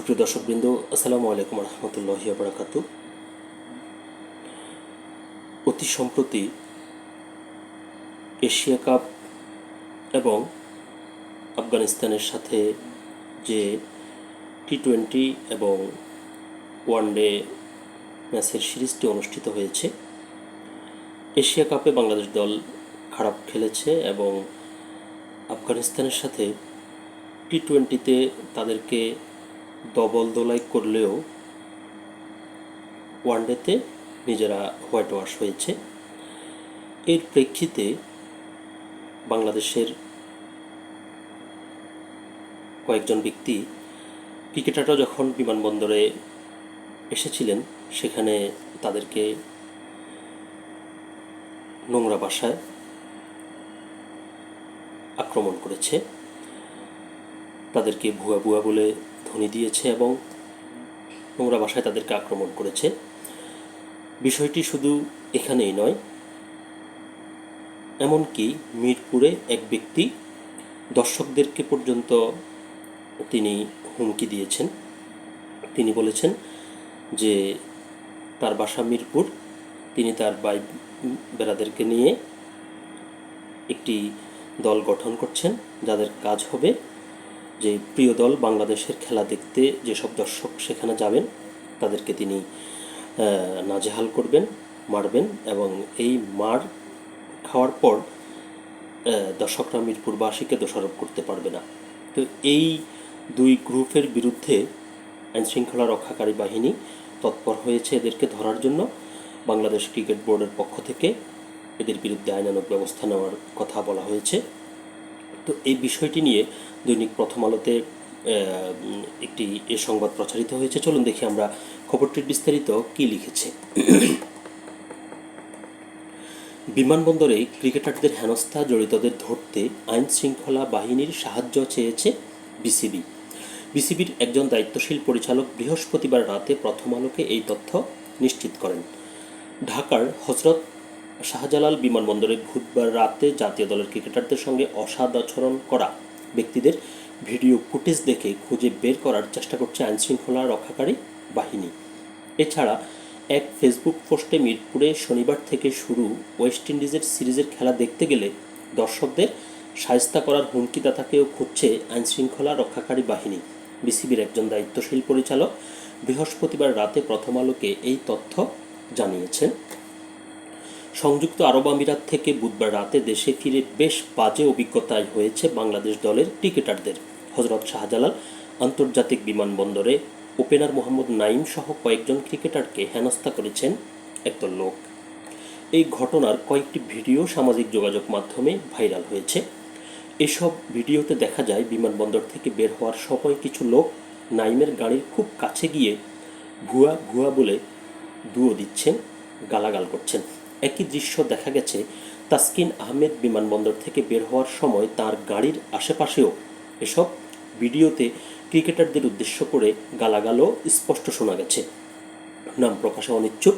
সুপ্রিয় দর্শকবৃন্দ, আসসালামু আলাইকুম রহমতুল্লাহি বারাকাতু। অতি সম্প্রতি এশিয়া কাপ এবং আফগানিস্তানের সাথে যে টি টোয়েন্টি এবং ওয়ানডে ম্যাচের সিরিজটি অনুষ্ঠিত হয়েছে, এশিয়া কাপে বাংলাদেশ দল খারাপ খেলেছে এবং আফগানিস্তানের সাথে টি টোয়েন্টিতে তাদেরকে দবল দোলাই করলেও ওয়ানডেতে নিজেরা হোয়াইট ওয়াশ হয়েছে। এর প্রেক্ষিতে বাংলাদেশের কয়েকজন ব্যক্তি ক্রিকেটাররা যখন বিমানবন্দরে এসেছিলেন, সেখানে তাদেরকে নোংরা ভাষায় আক্রমণ করেছে। তাদেরকে ভুয়া ভুয়া বলে ধ্বনি দিয়েছে এবং নোংরা ভাষায় তাদেরকে আক্রমণ করেছে। বিষয়টি শুধু এখানেই নয়, এমনকি মিরপুরে এক ব্যক্তি দর্শকদেরকে পর্যন্ত তিনি হুমকি দিয়েছেন। তিনি বলেছেন যে তার বাসা মিরপুর, তিনি তার ভাই বেড়াদেরকে নিয়ে একটি দল গঠন করছেন, যাদের কাজ হবে যে প্রিয় দল বাংলাদেশের খেলা দেখতে যেসব দর্শক সেখানে যাবেন, তাদেরকে তিনি নাজেহাল করবেন, মারবেন এবং এই মার খাওয়ার পর দর্শকরা মিরপুরবাসীকে দোষারোপ করতে পারবে না। তো এই দুই গ্রুপের বিরুদ্ধে আইনশৃঙ্খলা রক্ষাকারী বাহিনী তৎপর হয়েছে এদেরকে ধরার জন্য। বাংলাদেশ ক্রিকেট বোর্ডের পক্ষ থেকে এদের বিরুদ্ধে আইনানুগ ব্যবস্থা নেওয়ার কথা বলা হয়েছে। তো এই বিষয়টি নিয়ে দৈনিক প্রথম আলোতে একটি এ সংবাদ প্রচারিত হয়েছে। চলুন দেখি আমরা খবরটির বিস্তারিত কি লিখেছে। বিমানবন্দরে ক্রিকেটারদের হেনস্থা জড়িতদের ধরতে আইন শৃঙ্খলা বাহিনীর সাহায্য চেয়েছে বিসিবি। বিসিবির একজন দায়িত্বশীল পরিচালক বৃহস্পতিবার রাতে প্রথম আলোকে এই তথ্য নিশ্চিত করেন। ঢাকার হজরত শাহজালাল বিমানবন্দরে বুধবার রাতে জাতীয় দলের ক্রিকেটারদের সঙ্গে অসাদ আচরণ করা ব্যক্তিদের ভিডিও ফুটেজ দেখে খুঁজে বের করার চেষ্টা করছে আইনশৃঙ্খলা রক্ষাকারী বাহিনী। এছাড়া এক ফেসবুক পোস্টে মিরপুরে শনিবার থেকে শুরু ওয়েস্ট ইন্ডিজের সিরিজের খেলা দেখতে গেলে দর্শকদের সায়স্তা করার হুমকিদাতাকেও খুঁজছে আইনশৃঙ্খলা রক্ষাকারী বাহিনী। বিসিবির একজন দায়িত্বশীল পরিচালক বৃহস্পতিবার রাতে প্রথম আলোকে এই তথ্য জানিয়েছেন। সংযুক্ত আরব আমিরাত থেকে বুধবার রাতে দেশে ফিরে বেশ বাজে অভিজ্ঞতায় হয়েছে বাংলাদেশ দলের ক্রিকেটারদের। হজরত শাহজালাল আন্তর্জাতিক বিমানবন্দরে ওপেনার মোহাম্মদ নাইম সহ কয়েকজন ক্রিকেটারকে হেনস্থা করেছেন একদল লোক। এই ঘটনার কয়েকটি ভিডিও সামাজিক যোগাযোগ মাধ্যমে ভাইরাল হয়েছে। এসব ভিডিওতে দেখা যায়, বিমানবন্দর থেকে বের হওয়ার সময় কিছু লোক নাইমের গাড়ির খুব কাছে গিয়ে ভুয়া ভুয়া বলে দুয়ো দিচ্ছেন, গালাগাল করছেন। একই দৃশ্য দেখা গেছে তাসকিন আহমেদ বিমানবন্দর থেকে বের হওয়ার সময় তার গাড়ির আশেপাশেও। এসব ভিডিওতে ক্রিকেটারদের উদ্দেশ্য করে গালাগালও স্পষ্ট শোনা গেছে। নাম প্রকাশে অনিচ্ছুক।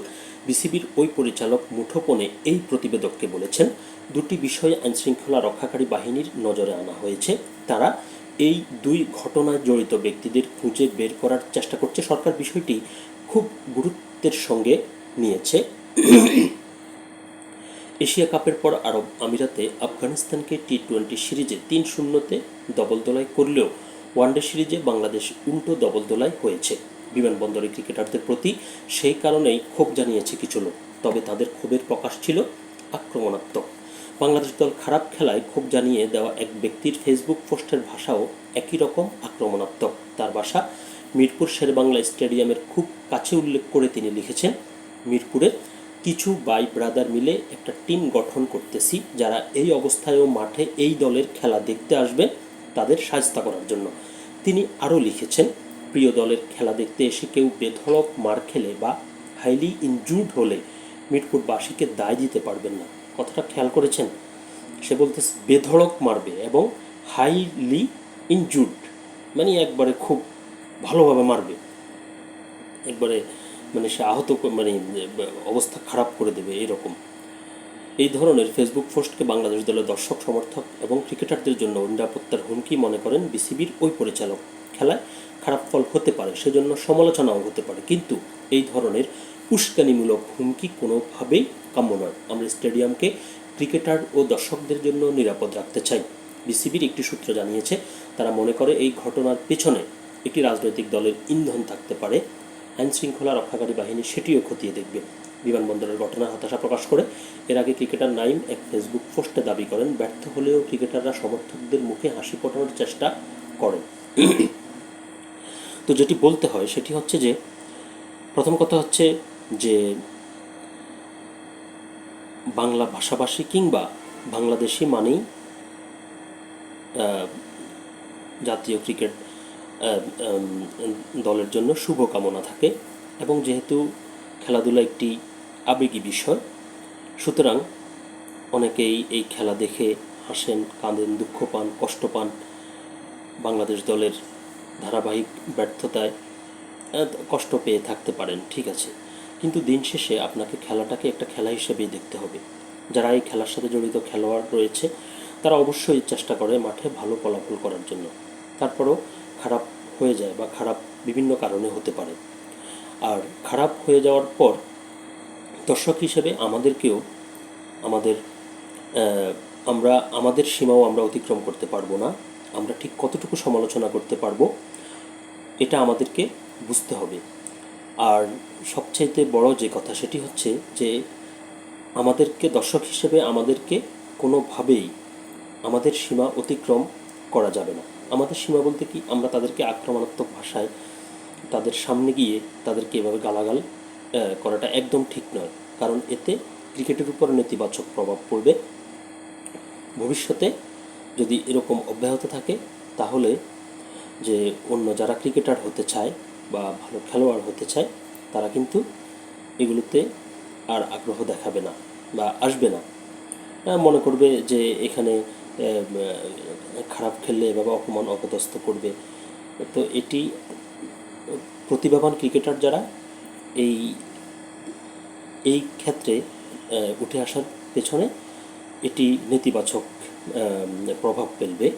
বিসিবির ওই পরিচালক মুঠোপনে এই প্রতিবেদককে বলেছেন, দুটি বিষয়ে আইনশৃঙ্খলা রক্ষাকারী বাহিনীর নজরে আনা হয়েছে। তারা এই দুই ঘটনায় জড়িত ব্যক্তিদের খুঁজে বের করার চেষ্টা করছে। সরকার বিষয়টি খুব গুরুত্বের সঙ্গে নিয়েছে। এশিয়া কাপের পর আরব আমিরাতে আফগানিস্তানকে টি টোয়েন্টি সিরিজে তিন শূন্যতে দবলদোলাই করলেও ওয়ানডে সিরিজে বাংলাদেশ উল্টো দবলদোলাই হয়েছে। বিমানবন্দরে ক্রিকেটারদের প্রতি সেই কারণেই ক্ষোভ জানিয়েছে কিছু লোক, তবে তাদের ক্ষোভের প্রকাশ ছিল আক্রমণাত্মক। বাংলাদেশ দল খারাপ খেলায় ক্ষোভ জানিয়ে দেওয়া এক ব্যক্তির ফেসবুক পোস্টের ভাষাও একই রকম আক্রমণাত্মক। তার ভাষা মিরপুর শেরবাংলা স্টেডিয়ামের খুব কাছে উল্লেখ করে তিনি লিখেছেন, মিরপুরের কিছু বাই ব্রাদার মিলে একটা টিম গঠন করতেছি, যারা এই অবস্থায়ও মাঠে এই দলের খেলা দেখতে আসবেন তাদের সাজতা করার জন্য। তিনি আরও লিখেছেন, প্রিয় দলের খেলা দেখতে এসে কেউ বেধড়ক মার খেলে বা হাইলি ইনজুর্ড হলে মিরপুরবাসীকে দায় দিতে পারবেন না। কথাটা খেয়াল করেছেন? সে বলতেছে বেধড়ক মারবে এবং হাইলি ইনজুর্ড মানে একবারে খুব ভালোভাবে মারবে। একবারে মানে সে আহত মানে অবস্থা খারাপ করে দেবে এরকম এই ধরনের ফেসবুক পোস্টকে বাংলাদেশ দলের দর্শক, সমর্থক এবং ক্রিকেটারদের জন্য নিরাপত্তার হুমকি মনে করেন বিসিবির ওই পরিচালক। খেলায় খারাপ ফল হতে পারে, সেজন্য সমালোচনাও হতে পারে, কিন্তু এই ধরনের উস্কানিমূলক হুমকি কোনোভাবেই কাম্য নয়। আমরা স্টেডিয়ামকে ক্রিকেটার ও দর্শকদের জন্য নিরাপদ রাখতে চাই, বিসিবির একটি সূত্র জানিয়েছে। তারা মনে করে এই ঘটনার পেছনে একটি রাজনৈতিক দলের ইন্ধন থাকতে পারে। আইন শৃঙ্খলা রক্ষাকারী বাহিনী সেটিও খতিয়ে দেখবে। বিমানবন্দরের ঘটনা হতাশা প্রকাশ করে এর আগে ক্রিকেটার নাইম এক ফেসবুক পোস্টে দাবি করেন, ব্যর্থ হলেও ক্রিকেটাররা সমর্থকদের মুখে হাসি ফোটানোর চেষ্টা করেন। তো যেটি বলতে হয় সেটি হচ্ছে যে, প্রথম কথা হচ্ছে যে, বাংলা ভাষাভাষী কিংবা বাংলাদেশি মানেই জাতীয় ক্রিকেট দলের জন্য শুভকামনা থাকে এবং যেহেতু খেলাধুলা একটি আবেগী বিষয়, সুতরাং অনেকেই এই খেলা দেখে হাসেন, কাঁদেন, দুঃখ পান, কষ্ট পান। বাংলাদেশ দলের ধারাবাহিক ব্যর্থতায় কষ্ট পেয়ে থাকতে পারেন, ঠিক আছে। কিন্তু দিন শেষে আপনাকে খেলাটাকে একটা খেলা হিসেবেই দেখতে হবে। যারা এই খেলার সাথে জড়িত খেলোয়াড় রয়েছে, তারা অবশ্যই চেষ্টা করে মাঠে ভালো ফলাফল করার জন্য। তারপরও খারাপ হয়ে যায় বা খারাপ বিভিন্ন কারণে হতে পারে। আর খারাপ হয়ে যাওয়ার পর দর্শক হিসেবে আমাদেরকেও আমাদের আমরা, আমাদের সীমাও আমরা অতিক্রম করতে পারব না। আমরা ঠিক কতটুকু সমালোচনা করতে পারব, এটা আমাদেরকে বুঝতে হবে। আর সবচাইতে বড় যে কথা সেটি হচ্ছে যে আমাদেরকে, দর্শক হিসেবে আমাদেরকে কোনোভাবেই আমাদের সীমা অতিক্রম করা যাবে না। আমাদের সীমা বলতে কি? আমরা তাদেরকে আক্রমণাত্মক ভাষায় তাদের সামনে গিয়ে তাদেরকে এভাবে গালাগাল করাটা একদম ঠিক নয়। কারণ এতে ক্রিকেটের উপর নেতিবাচক প্রভাব পড়বে। ভবিষ্যতে যদি এরকম অব্যাহত থাকে, তাহলে যে অন্য যারা ক্রিকেটার হতে চায় বা ভালো খেলোয়াড় হতে চায়, তারা কিন্তু এগুলোতে আর আগ্রহ দেখাবে না বা আসবে না। মনে করবে যে এখানে খারাপ খেললে এভাবে অপমান অপদস্থ করবে। তো এটি প্রতিভাবান ক্রিকেটার যারা, এই এই ক্ষেত্রে উঠে আসার পেছনে এটি নেতিবাচক প্রভাব ফেলবে।